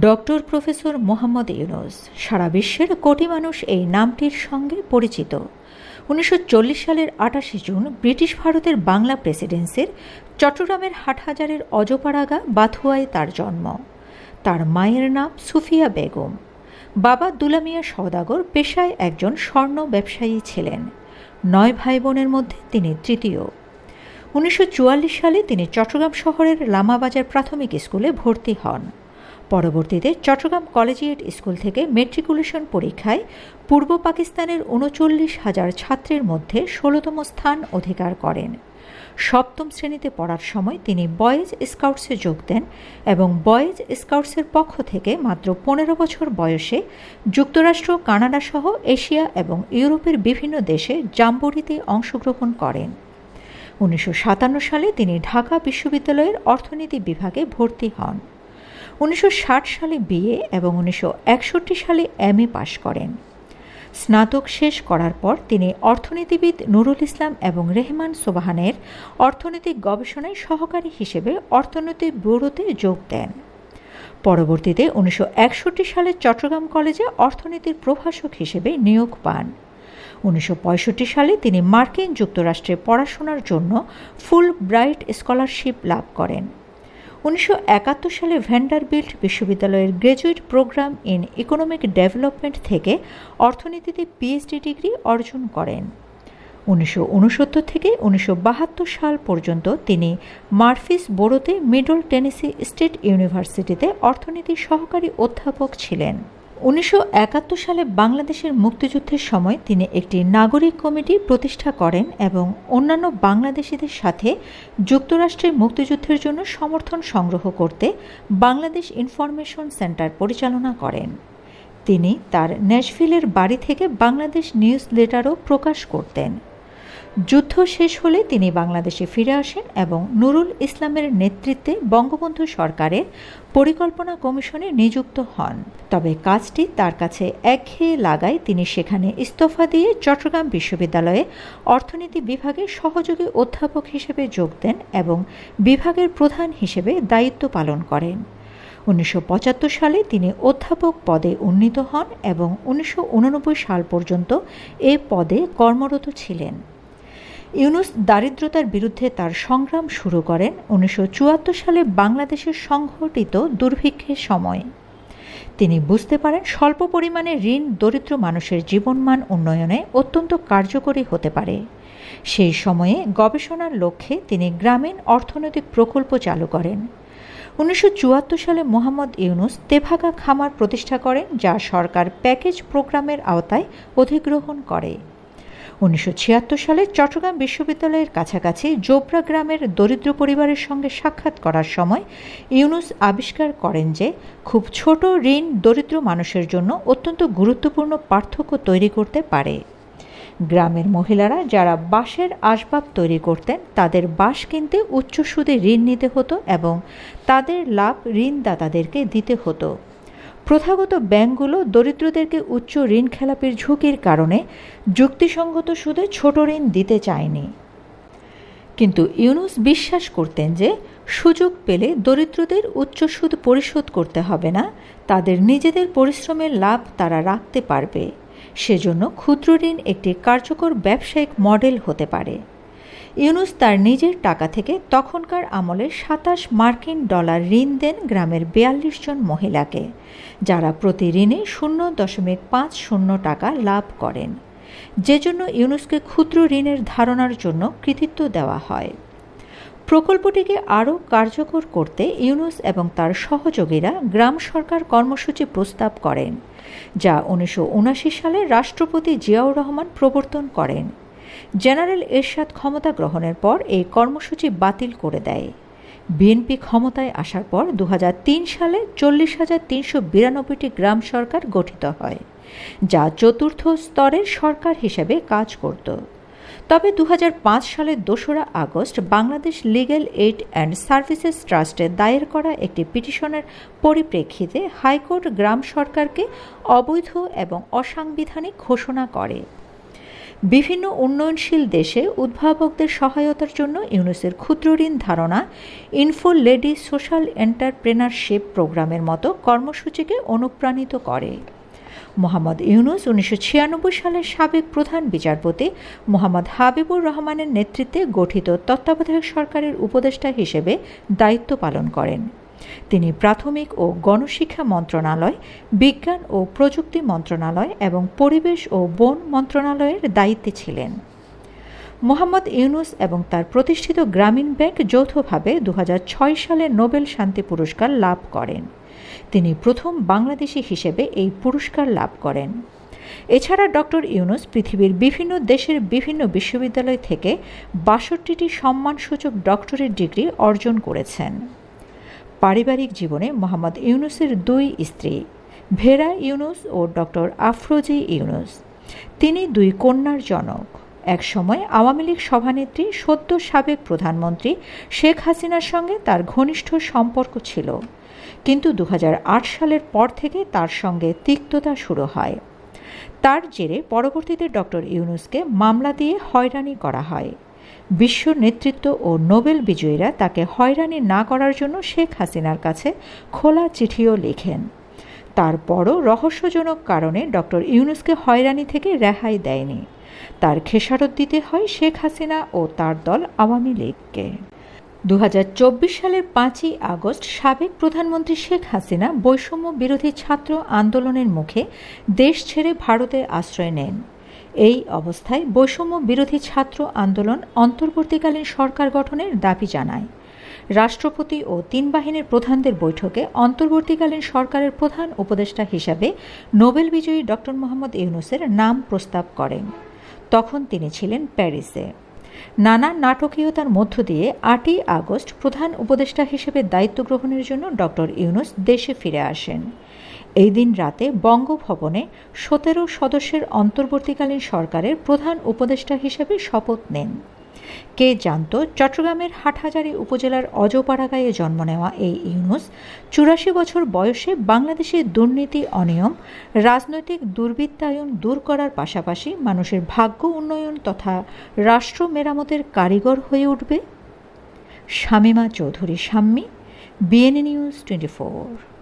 Doctor professor Mohammad Yunus. সারা বিশ্বের কোটি মানুষ এই নামটির সঙ্গে পরিচিত। উনিশশো চল্লিশ সালের আটাশে জুন ব্রিটিশ ভারতের বাংলা প্রেসিডেন্সির চট্টগ্রামের হাটহাজারের অজপাড়াগা বাথুয়ায় তার জন্ম। তার মায়ের নাম সুফিয়া বেগম। বাবা দুলামিয়া সওদাগর পেশায় একজন স্বর্ণ ব্যবসায়ী ছিলেন। নয় ভাই বোনের মধ্যে তিনি তৃতীয়। উনিশশো চুয়াল্লিশ সালে তিনি চট্টগ্রাম শহরের লামাবাজার প্রাথমিক স্কুলে ভর্তি হন। পরবর্তীতে চট্টগ্রাম কলেজিয়েট স্কুল থেকে মেট্রিকুলেশন পরীক্ষায় পূর্ব পাকিস্তানের উনচল্লিশ হাজার ছাত্রের মধ্যে ষোলোতম স্থান অধিকার করেন। সপ্তম শ্রেণীতে পড়ার সময় তিনি বয়েজ স্কাউটসে যোগ দেন এবং বয়েজ স্কাউটসের পক্ষ থেকে মাত্র পনেরো বছর বয়সে যুক্তরাষ্ট্র, কানাডা সহ এশিয়া এবং ইউরোপের বিভিন্ন দেশে জাম্বুরিতে অংশগ্রহণ করেন। উনিশশো সাতান্ন সালে তিনি ঢাকা বিশ্ববিদ্যালয়ের অর্থনীতি বিভাগে ভর্তি হন। উনিশশো ষাট সালে বিএ এবং উনিশশো একষট্টি সালে এম এ পাশ করেন। স্নাতক শেষ করার পর তিনি অর্থনীতিবিদ নুরুল ইসলাম এবং রেহমান সোবাহানের অর্থনৈতিক গবেষণায় সহকারী হিসেবে অর্থনৈতিক ব্যুরোতে যোগ দেন। পরবর্তীতে উনিশশো একষট্টি সালে চট্টগ্রাম কলেজে অর্থনীতির প্রভাষক হিসেবে নিয়োগ পান। উনিশশো পঁয়ষট্টি সালে তিনি মার্কিন যুক্তরাষ্ট্রে পড়াশোনার জন্য ফুল ব্রাইট স্কলারশিপ লাভ করেন। উনিশশো একাত্তর সালে ভ্যান্ডারবিল্ট বিশ্ববিদ্যালয়ের graduate program in economic development থেকে অর্থনীতিতে পিএইচডি ডিগ্রি অর্জন করেন। উনিশশো ঊনসত্তর থেকে উনিশশো বাহাত্তর সাল পর্যন্ত তিনি মার্ফিস বোরোতে মিডল টেনেসি স্টেট ইউনিভার্সিটিতে অর্থনীতি সহকারী অধ্যাপক ছিলেন। উনিশশো একাত্তর সালে বাংলাদেশের মুক্তিযুদ্ধের সময় তিনি একটি নাগরিক কমিটি প্রতিষ্ঠা করেন এবং অন্যান্য বাংলাদেশিদের সাথে যুক্তরাষ্ট্রের মুক্তিযুদ্ধের জন্য সমর্থন সংগ্রহ করতে বাংলাদেশ ইনফরমেশন সেন্টার পরিচালনা করেন। তিনি তার ন্যাশভিলের বাড়ি থেকে বাংলাদেশ নিউজ লেটারও প্রকাশ করতেন। যুদ্ধ শেষ হলে তিনি বাংলাদেশে ফিরে আসেন এবং নুরুল ইসলামের নেতৃত্বে বঙ্গবন্ধু সরকারের পরিকল্পনা কমিশনে নিযুক্ত হন। তবে কাজটি তার কাছে একঘেয়ে লাগায় তিনি সেখানে ইস্তফা দিয়ে চট্টগ্রাম বিশ্ববিদ্যালয়ে অর্থনীতি বিভাগের সহযোগী অধ্যাপক হিসেবে যোগ দেন এবং বিভাগের প্রধান হিসেবে দায়িত্ব পালন করেন। উনিশশো পঁচাত্তর সালে তিনি অধ্যাপক পদে উন্নীত হন এবং উনিশশো সাল পর্যন্ত এ পদে কর্মরত ছিলেন। ইউনুস দারিদ্রতার বিরুদ্ধে তার সংগ্রাম শুরু করেন উনিশশো চুয়াত্তর সালে বাংলাদেশের সংঘটিত দুর্ভিক্ষের সময়। তিনি বুঝতে পারেন স্বল্প পরিমাণে ঋণ দরিদ্র মানুষের জীবনমান উন্নয়নে অত্যন্ত কার্যকরী হতে পারে। সেই সময়ে গবেষণার লক্ষ্যে তিনি গ্রামীণ অর্থনৈতিক প্রকল্প চালু করেন। উনিশশো চুয়াত্তর সালে মোহাম্মদ ইউনুস তেভাগা খামার প্রতিষ্ঠা করেন, যা সরকার প্যাকেজ প্রোগ্রামের আওতায় অধিগ্রহণ করে। উনিশশো ছিয়াত্তর সালে চট্টগ্রাম বিশ্ববিদ্যালয়ের কাছাকাছি জোবরা গ্রামের দরিদ্র পরিবারের সঙ্গে সাক্ষাৎ করার সময় ইউনুস আবিষ্কার করেন যে, খুব ছোট ঋণ দরিদ্র মানুষের জন্য অত্যন্ত গুরুত্বপূর্ণ পার্থক্য তৈরি করতে পারে। গ্রামের মহিলারা যারা বাঁশের আসবাব তৈরি করতেন, তাদের বাঁশ কিনতে উচ্চ সুদে ঋণ নিতে হতো এবং তাদের লাভ ঋণদাতাদেরকে দিতে হতো। প্রথাগত ব্যাংকগুলো দরিদ্রদেরকে উচ্চ ঋণ খেলাপির ঝুঁকির কারণে যুক্তিসঙ্গত সুদে ছোট ঋণ দিতে চায়নি। কিন্তু ইউনুস বিশ্বাস করতেন যে সুযোগ পেলে দরিদ্রদের উচ্চ সুদ পরিশোধ করতে হবে না, তাদের নিজেদের পরিশ্রমের লাভ তারা রাখতে পারবে। সেজন্য ক্ষুদ্র ঋণ একটি কার্যকর ব্যবসায়িক মডেল হতে পারে। ইউনুস তার নিজের টাকা থেকে তখনকার আমলে সাতাশ মার্কিন ডলার ঋণ দেন গ্রামের বিয়াল্লিশ জন মহিলাকে, যারা প্রতি ঋণে শূন্য দশমিক পাঁচ শূন্য টাকা লাভ করেন। যে জন্য ইউনুসকে ক্ষুদ্র ঋণের ধারণার জন্য কৃতিত্ব দেওয়া হয়। প্রকল্পটিকে আরও কার্যকর করতে ইউনুস এবং তার সহযোগীরা গ্রাম সরকার কর্মসূচি প্রস্তাব করেন, যা উনিশশো সালে রাষ্ট্রপতি জিয়াউর রহমান প্রবর্তন করেন। জেনারেল এরশাদ ক্ষমতা গ্রহণের পর এই কর্মসূচি বাতিল করে দেয়। বিএনপি ক্ষমতায় আসার পর দু হাজার তিন সালে চল্লিশ হাজার তিনশো বিরানব্বইটি গ্রাম সরকার গঠিত হয়, যা চতুর্থ স্তরের সরকার হিসেবে কাজ করত। তবে দু হাজার পাঁচ সালের দোসরা August Bangladesh legal aid and services ট্রাস্টে দায়ের করা একটি পিটিশনের পরিপ্রেক্ষিতে হাইকোর্ট গ্রাম সরকারকে অবৈধ এবং অসাংবিধানিক ঘোষণা করে। বিভিন্ন উন্নয়নশীল দেশে উদ্ভাবকদের সহায়তার জন্য ইউনুসের ক্ষুদ্র ঋণ ধারণা, ইনফো লেডি সোশ্যাল এন্টারপ্রেনারশিপ প্রোগ্রামের মতো কর্মসূচিকে অনুপ্রাণিত করে। মোহাম্মদ ইউনুস উনিশশো ছিয়ানব্বই সালের সাবেক প্রধান বিচারপতি মোহাম্মদ হাবিবুর রহমানের নেতৃত্বে গঠিত তত্ত্বাবধায়ক সরকারের উপদেষ্টা হিসেবে দায়িত্ব পালন করেন। তিনি প্রাথমিক ও গণশিক্ষা মন্ত্রণালয়, বিজ্ঞান ও প্রযুক্তি মন্ত্রণালয় এবং পরিবেশ ও বন মন্ত্রণালয়ের দায়িত্বে ছিলেন। মোহাম্মদ ইউনুস এবং তার প্রতিষ্ঠিত গ্রামীণ ব্যাংক যৌথভাবে দু হাজার ছয় সালে নোবেল শান্তি পুরস্কার লাভ করেন। তিনি প্রথম বাংলাদেশি হিসেবে এই পুরস্কার লাভ করেন। এছাড়া ডক্টর ইউনুস পৃথিবীর বিভিন্ন দেশের বিভিন্ন বিশ্ববিদ্যালয় থেকে বাষট্টিটি সম্মানসূচক ডক্টরেট ডিগ্রি অর্জন করেছেন। পারিবারিক জীবনে মোহাম্মদ ইউনুসের দুই স্ত্রী, ভেরা ইউনুস ও ডক্টর আফরোজি ইউনুস। তিনি দুই কন্যার জনক। একসময় আওয়ামী লীগ সভানেত্রী, সদ্য সাবেক প্রধানমন্ত্রী শেখ হাসিনার সঙ্গে তার ঘনিষ্ঠ সম্পর্ক ছিল। কিন্তু দু হাজার আট সালের পর থেকে তার সঙ্গে তিক্ততা শুরু হয়। তার জেরে পরবর্তীতে ডক্টর ইউনুসকে মামলা দিয়ে হয়রানি করা হয়। বিশ্ব নেতৃত্ব ও নোবেল বিজয়ীরা তাকে হয়রানি না করার জন্য শেখ হাসিনার কাছে খোলা চিঠিও লেখেন। তারপরও রহস্যজনক কারণে ডক্টর ইউনুসকে হয়রানি থেকে রেহাই দেয়নি। তার খেসারত দিতে হয় শেখ হাসিনা ও তার দল আওয়ামী লীগকে। দু হাজার চব্বিশ সালের পাঁচই আগস্ট সাবেক প্রধানমন্ত্রী শেখ হাসিনা বৈষম্য বিরোধী ছাত্র আন্দোলনের মুখে দেশ ছেড়ে ভারতে আশ্রয় নেন। এই অবস্থায় বৈষম্য বিরোধী ছাত্র আন্দোলন অন্তর্বর্তীকালীন সরকার গঠনের দাবি জানায়। রাষ্ট্রপতি ও তিন বাহিনীর প্রধানদের বৈঠকে অন্তর্বর্তীকালীন সরকারের প্রধান উপদেষ্টা হিসাবে নোবেল বিজয়ী ডক্টর মোহাম্মদ ইউনুসের নাম প্রস্তাব করেন। তখন তিনি ছিলেন প্যারিসে। নানা নাটকীয়তার মধ্য দিয়ে আটই আগস্ট প্রধান উপদেষ্টা হিসেবে দায়িত্ব গ্রহণের জন্য ডক্টর ইউনুস দেশে ফিরে আসেন। এই দিন রাতে বঙ্গভবনে সতেরো সদস্যের অন্তর্বর্তীকালীন সরকারের প্রধান উপদেষ্টা হিসেবে শপথ নেন। কে জানত চট্টগ্রামের হাটহাজারী উপজেলার অজপাড়াগাঁয়ে জন্ম নেওয়া এই ইউনুস? চুরাশি বছর বয়সে বাংলাদেশের দুর্নীতি, অনিয়ম, রাজনৈতিক দুর্বৃত্তায়ন দূর করার পাশাপাশি মানুষের ভাগ্য উন্নয়ন তথা রাষ্ট্র মেরামতের কারিগর হয়ে উঠবে? Shamima Chowdhury Shammi BNA news twenty four.